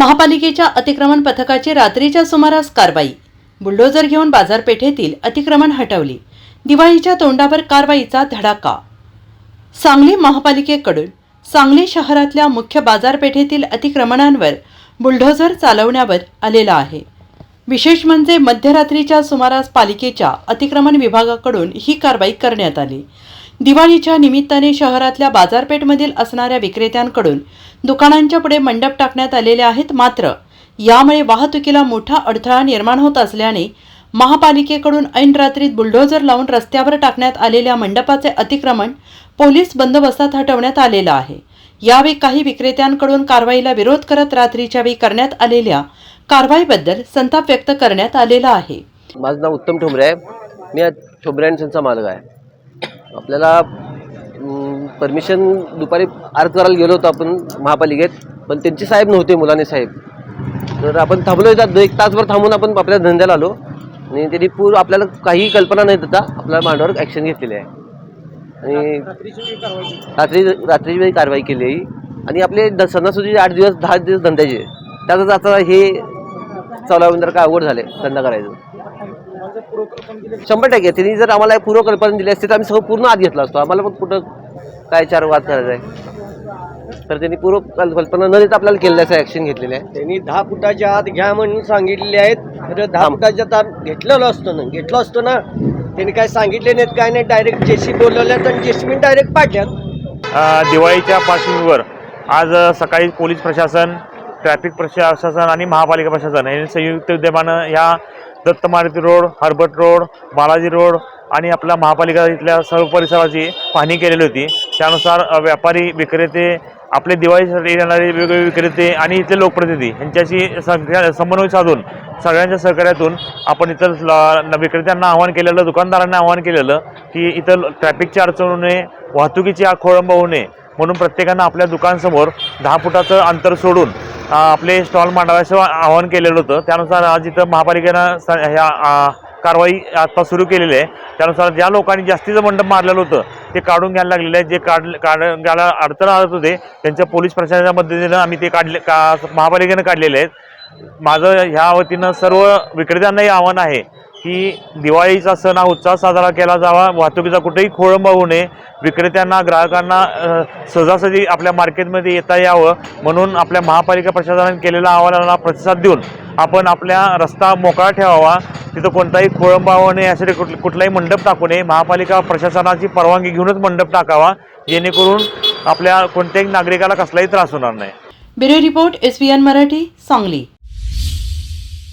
महापालिकेच्या अतिक्रमण पथकाची रात्रीच्या सुमारास कारवाई. बुलडोजर घेऊन बाजारपेठेतील अतिक्रमण हटवली. दिवाळीच्या तोंडावर कारवाईचा धडाका. सांगली महापालिकेकडून सांगली शहरातल्या मुख्य बाजारपेठेतील अतिक्रमणांवर बुलडोझर चालवण्यावर आलेला आहे. विशेष म्हणजे मध्यरात्रीच्या सुमारास पालिकेच्या अतिक्रमण विभागाकडून ही कारवाई करण्यात आली. दिवाळीच्या निमित्ताने शहरातल्या बाजारपेठमधील असणाऱ्या विक्रेत्यांकडून दुकानांच्या पुढे मंडप टाकण्यात आलेले आहेत मात्र यामुळे वाहतुकीला मोठा अडथळा निर्माण होत असल्याने महापालिकेकडून ऐन रात्रीत बुलडोझर लावून रस्त्यावर टाकण्यात आलेल्या मंडपाचे अतिक्रमण पोलीस बंदोबस्तात हटवण्यात आलेलं आहे. यावेळी काही विक्रेत्यांकडून कारवाईला विरोध करत रात्रीच्या वेळी करण्यात आलेल्या कारवाईबद्दल संताप व्यक्त करण्यात आलेला आहे. माझं नाव उत्तम ठोंबरे आहे. मी ठोंबरे मालक आहे. आपल्याला परमिशन दुपारी अर्ज करायला गेलो होतो आपण महापालिकेत पण त्यांचे साहेब नव्हते मुलाने साहेब. तर आपण थांबलो होतो एक तासभर थांबून आपण आपल्या धंद्याला आलो. आणि त्यांनी पूर आपल्याला काही कल्पना नाही देता आपल्या मांडावर ॲक्शन घेतलेली आहे. आणि रात्री रात्रीची वेळी कारवाई केली आहे. आणि आपले द सणासुदीचे आठ दिवस दहा दिवस धंद्याचे. त्यातच आता हे चालवून जर काय अवघड झाले धंदा करायचं. शंभर टक्के. त्यांनी जर आम्हाला पूर्व कल्पना दिली असती तर आम्ही सगळं पूर्ण आत घेतला असतो. आम्हाला पण कुठं काय चार वाद करायचा आहे तर त्यांनी पूर्व कल- कल्पना न देता आपल्याला केलेलं असं ॲक्शन घेतलेलं आहे. त्यांनी दहा फुटाच्या आत घ्या म्हणून सांगितलेले आहेत. तर दहा. फुटाच्या आत घेतलेलं असतं ना. घेतलं असतं ना त्यांनी काय सांगितले नाहीत काय नाही. डायरेक्ट जेसी बोलवल्यात आणि जेसीबी डायरेक्ट पाडल्यात अ, दिवाळीच्या पार्श्वभूमीवर आज सकाळी पोलीस प्रशासन ट्रॅफिक प्रशासन आणि महापालिका प्रशासन यांनी संयुक्त विद्यमानं ह्या Datta Maruti road Herbert road Balaji road आणि आपल्या महापालिका इथल्या सर्व परिसराची पाहणी केलेली होती. त्यानुसार व्यापारी विक्रेते आपले दिवाळीसाठी येणारे वेगवेगळे विक्रेते आणि इथले लोकप्रतिनिधी यांच्याशी सगळ्या समन्वय साधून सगळ्यांच्या सहकार्यातून आपण इतर विक्रेत्यांना आवाहन केलेलं दुकानदारांना आवाहन केलेलं की इथं ट्रॅफिकची अडचण होऊ नये वाहतुकीची आ- खोळंब होऊ नये म्हणून प्रत्येकानं आपल्या दुकानसमोर दहा फुटाचं अंतर सोडून आपले स्टॉल मांडावयाचं आवाहन केलेलं होतं. त्यानुसार आज इथं महापालिकेनं स ह्या कारवाई आत्ता सुरू केलेली आहे. त्यानुसार ज्या लोकांनी जास्तीचं मंडप मारलेलं होतं ते काढून घ्यायला लागलेलं आहे जे काढ काढ घ्यायला अडचण आत होते त्यांच्या पोलीस प्रशासनाच्या मदतीनं आम्ही ते काढले का महापालिकेनं काढलेले आहेत. माझं ह्या वतीनं सर्व विक्रेत्यांनाही आव्हान आहे की दिवाळीचा सण हा उत्साह साजरा केला जावा. वाहतुकीचा कुठेही खोळंब होऊ नये. विक्रेत्यांना ग्राहकांना सहजासहजी आपल्या मार्केटमध्ये येता यावं. म्हणून आपल्या महापालिका प्रशासनाने केलेल्या अहवालाला प्रतिसाद देऊन आपण आपल्या रस्ता मोकळा ठेवावा. तिथं कोणताही खोळंबा होऊ नये यासाठी कुठ कुठलाही मंडप टाकू नये. महापालिका प्रशासनाची परवानगी घेऊनच मंडप टाकावा. जेणेकरून आपल्या कोणत्याही नागरिकाला कसलाही त्रास होणार नाही. Bureau report S Marathi Sangli.